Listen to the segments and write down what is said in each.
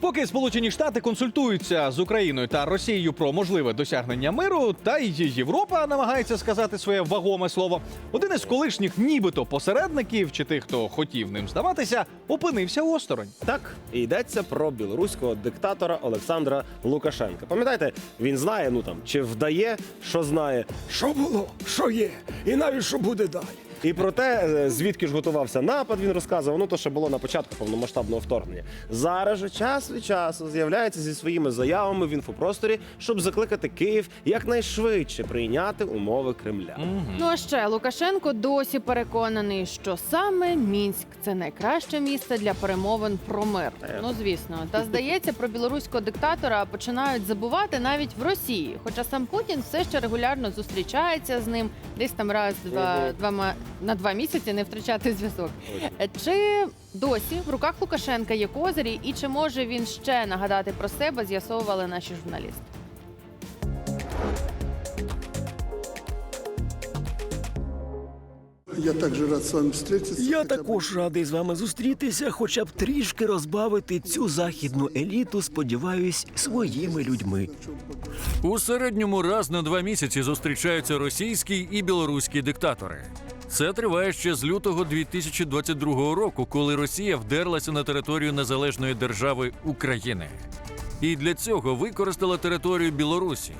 Поки Сполучені Штати консультуються з Україною та Росією про можливе досягнення миру, та й Європа намагається сказати своє вагоме слово. Один із колишніх, нібито посередників чи тих, хто хотів ним здаватися, опинився осторонь. Так, і йдеться про білоруського диктатора Олександра Лукашенка. Пам'ятаєте, він знає, ну там чи вдає, що знає, Що було, що є, і навіть що буде далі. І про те, е, звідки ж готувався напад, він розказував. Ну то ще було на початку повномасштабного вторгнення. Зараз же час від часу з'являється зі своїми заявами в інфопросторі, щоб закликати Київ якнайшвидше прийняти умови Кремля. Ну а ще Лукашенко досі переконаний, що саме Мінськ це найкраще місце для перемовин про мир. Е. Ну звісно, та здається, про білоруського диктатора починають забувати навіть в Росії. Хоча сам Путін все ще регулярно зустрічається з ним, десь там раз два, два ма- на два місяці не втрачати зв'язок. Чи досі в руках Лукашенка є козирі, і чи може він ще нагадати про себе? З'ясовували наші журналісти. Я также рад с вами встретиться. Я також радий з вами зустрітися, хоча б трішки розбавити цю західну еліту, сподіваюсь, своїми людьми. У середньому раз на два місяці зустрічаються російські і білоруські диктатори. Це триває ще з лютого 2022 року, коли Росія вдерлася на територію незалежної держави України. І для цього використала територію Білорусі.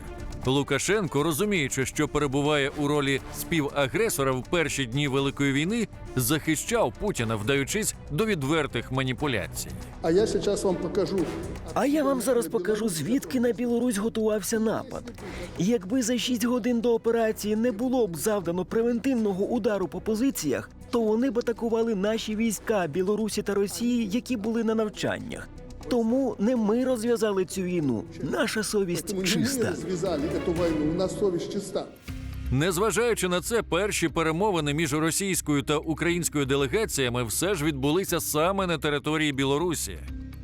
Лукашенко, розуміючи, що перебуває у ролі співагресора в перші дні Великої війни, захищав Путіна, вдаючись до відвертих маніпуляцій. А я сейчас вам покажу. А я вам зараз покажу, звідки на Білорусь готувався напад. Якби за 6 годин до операції не було б завдано превентивного удару по позиціях, то вони б атакували наші війська Білорусі та Росії, які були на навчаннях. Тому не ми розв'язали цю війну. Наша совість Мы не чиста. мы развязали эту войну, у нас совесть чиста. Незважаючи на це, перші перемовини між російською та українською делегаціями все ж відбулися саме на території Білорусі.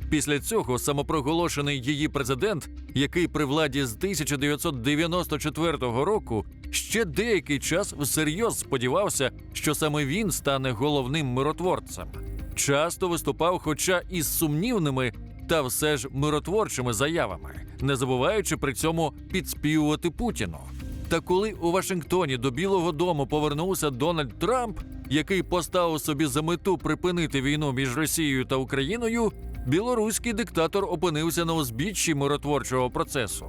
Після цього самопроголошений її президент, який при владі з 1994 року, ще деякий час всерйоз сподівався, що саме він стане головним миротворцем. Часто виступав, хоча і з сумнівними, та все ж миротворчими заявами, не забуваючи при цьому підспівувати Путіну. Та коли у Вашингтоні до Білого Дому повернувся Дональд Трамп, який поставив собі за мету припинити війну між Росією та Україною, білоруський диктатор опинився на узбіччі миротворчого процесу.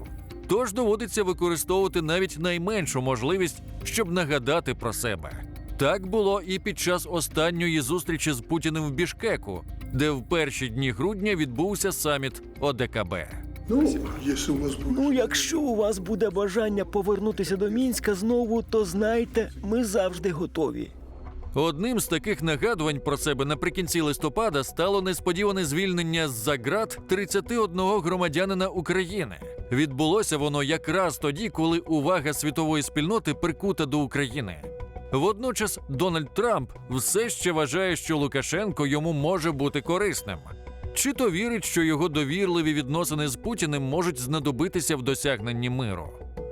Тож доводиться використовувати навіть найменшу можливість, щоб нагадати про себе. Так було і під час останньої зустрічі з Путіним в Бішкеку, де в перші дні грудня відбувся саміт ОДКБ. Ну, если у вас будет... Ну, якщо у вас буде бажання повернутися до Мінська знову, то знайте, ми завжди готові. Одним з таких нагадувань про себе наприкінці листопада стало несподіване звільнення з-за ґрат 31 громадянина України. Відбулося воно якраз тоді, коли увага світової спільноти прикута до України. Водночас Дональд Трамп все ще вважає, що Лукашенко йому може бути корисним. Чи то вірить, що його довірливі відносини з Путіним можуть знадобитися в досягненні миру?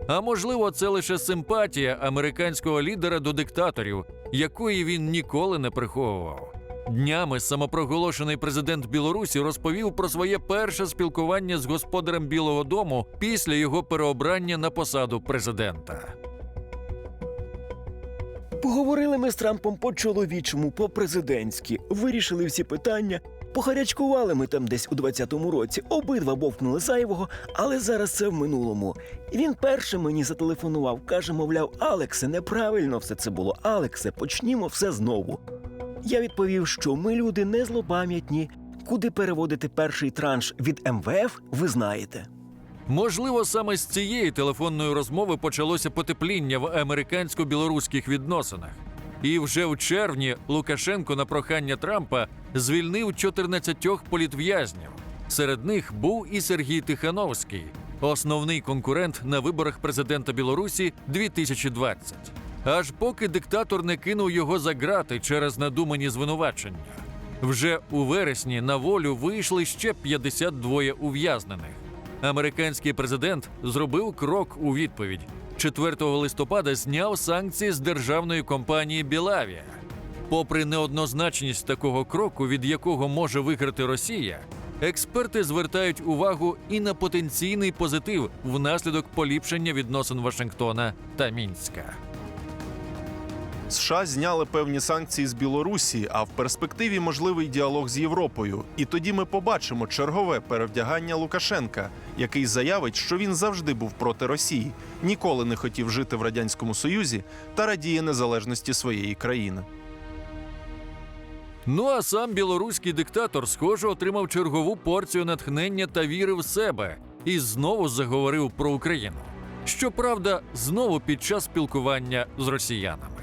А можливо, це лише симпатія американського лідера до диктаторів, якої він ніколи не приховував. Днями самопроголошений президент Білорусі розповів про своє перше спілкування з господарем Білого Дому після його переобрання на посаду президента. Поговорили ми з Трампом по чоловічому, по президентськи, вирішили всі питання. Похарячкували ми там десь у 20-му році. Обидва бовкнули зайвого, але зараз це в минулому. Він першим мені зателефонував, каже, мовляв, Алексе, неправильно все це було. Алексе, почнімо все знову. Я відповів, що ми люди не злопам'ятні. Куди переводити перший транш від МВФ, ви знаєте. Можливо, саме з цієї телефонної розмови почалося потепління в американсько-білоруських відносинах. І вже в червні Лукашенко на прохання Трампа звільнив 14 політв'язнів. Серед них був і Сергій Тихановський, основний конкурент на виборах президента Білорусі 2020. Аж поки диктатор не кинув його за ґрати через надумані звинувачення. Вже у вересні на волю вийшли ще 52 ув'язнених. Американський президент зробив крок у відповідь. 4 листопада зняв санкції з державної компанії Білавія. Попри неоднозначність такого кроку, від якого може виграти Росія, експерти звертають увагу і на потенційний позитив внаслідок поліпшення відносин Вашингтона та Мінська. США зняли певні санкції з Білорусі, а в перспективі можливий діалог з Європою. І тоді ми побачимо чергове перевдягання Лукашенка, який заявить, що він завжди був проти Росії, ніколи не хотів жити в радянському союзі та радіє незалежності своєї країни. Ну а сам білоруський диктатор, схоже, отримав чергову порцію натхнення та віри в себе і знову заговорив про Україну. Щоправда, знову під час спілкування з росіянами.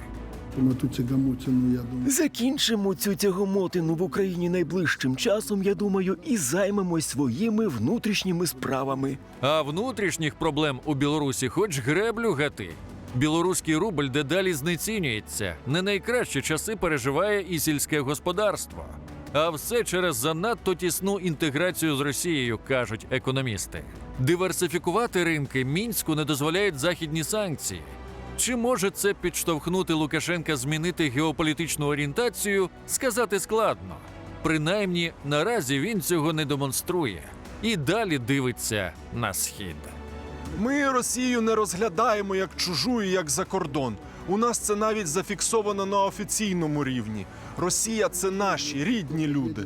Закінчимо цю тягомотину в Україні найближчим часом, я думаю, і займемось своїми внутрішніми справами. А внутрішніх проблем у Білорусі хоч греблю гати. Білоруський рубль дедалі знецінюється. Не найкращі часи переживає і сільське господарство. А все через занадто тісну інтеграцію з Росією, кажуть економісти. Диверсифікувати ринки мінську не дозволяють західні санкції. Чи може це підштовхнути Лукашенка змінити геополітичну орієнтацію? Сказати складно. Принаймні, наразі він цього не демонструє і далі дивиться на схід. Ми Росію не розглядаємо як чужу і як за кордон. У нас це навіть зафіксовано на офіційному рівні. Росія це наші рідні люди.